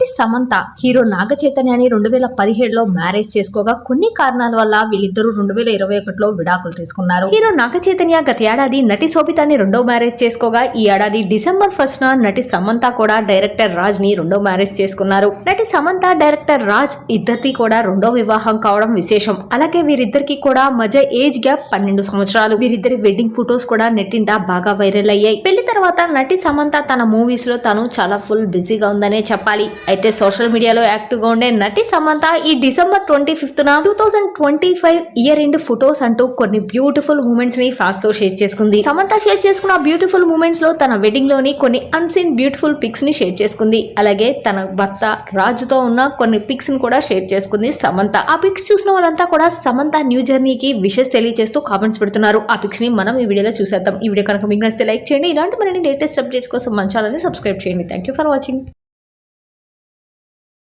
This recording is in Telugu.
నటి సమంత హీరో నాగ చైతన్యాన్ని రెండు వేల పదిహేడులో మ్యారేజ్ చేసుకోగా కొన్ని కారణాల వల్ల వీళ్ళిద్దరూ రెండు వేల ఇరవై ఒకటిలో విడాకులు తీసుకున్నారు. హీరో నాగ చైతన్య గత ఏడాది నటి శోభితాన్ని రెండో మ్యారేజ్ చేసుకోగా ఈ ఏడాది డిసెంబర్ ఫస్ట్ నటి సమంత కూడా డైరెక్టర్ రాజ్ని రెండో మ్యారేజ్ చేసుకున్నారు. నటి సమంత డైరెక్టర్ రాజ్ ఇద్దరిది కూడా రెండో వివాహం కావడం విశేషం. అలాగే వీరిద్దరికి కూడా మధ్య ఏజ్ గ్యాప్ పన్నెండు సంవత్సరాలు. వీరిద్దరి వెడ్డింగ్ ఫొటోస్ కూడా నెట్టింట బాగా వైరల్ అయ్యాయి. పెళ్ళి తర్వాత నటి సమంత తన మూవీస్లో తను చాలా ఫుల్ బిజీగా ఉందనే చెప్పాలి. అయితే సోషల్ మీడియాలో యాక్టివ్గా ఉండే నటి సమంత ఈ December twenty ఫిఫ్త్న two thousand twenty five year end photos అంటూ కొన్ని బ్యూటిఫుల్ మూమెంట్స్ని ఫాస్ట్తో షేర్ చేసుకుంది. సమంత షేర్ చేసుకున్న బ్యూటిఫుల్ మూమెంట్స్లో తన వెడ్డింగ్లోని కొన్ని అన్సీన్ బ్యూటిఫుల్ పిక్స్ని షేర్ చేసుకుంది. అలాగే తన భర్త రాజుతో ఉన్న కొన్ని పిక్స్ని కూడా షేర్ చేసుకుంది సమంత. ఆ పిక్స్ చూసిన వాళ్ళంతా కూడా సమంత న్యూ జర్నీకి విషెస్ తెలియజేస్తూ కామెంట్స్ పెడుతున్నారు. ఆ పిక్స్ని మనం ఈ వీడియోలో చూసేద్దాం. ఈ వీడియో కనుక మీకు నచ్చితే లైక్ చేయండి. ఇలాంటి మరిన్ని లేటెస్ట్ అప్డేట్స్ కోసం మన సబ్స్క్రైబ్ చేయండి. Thank you for watching.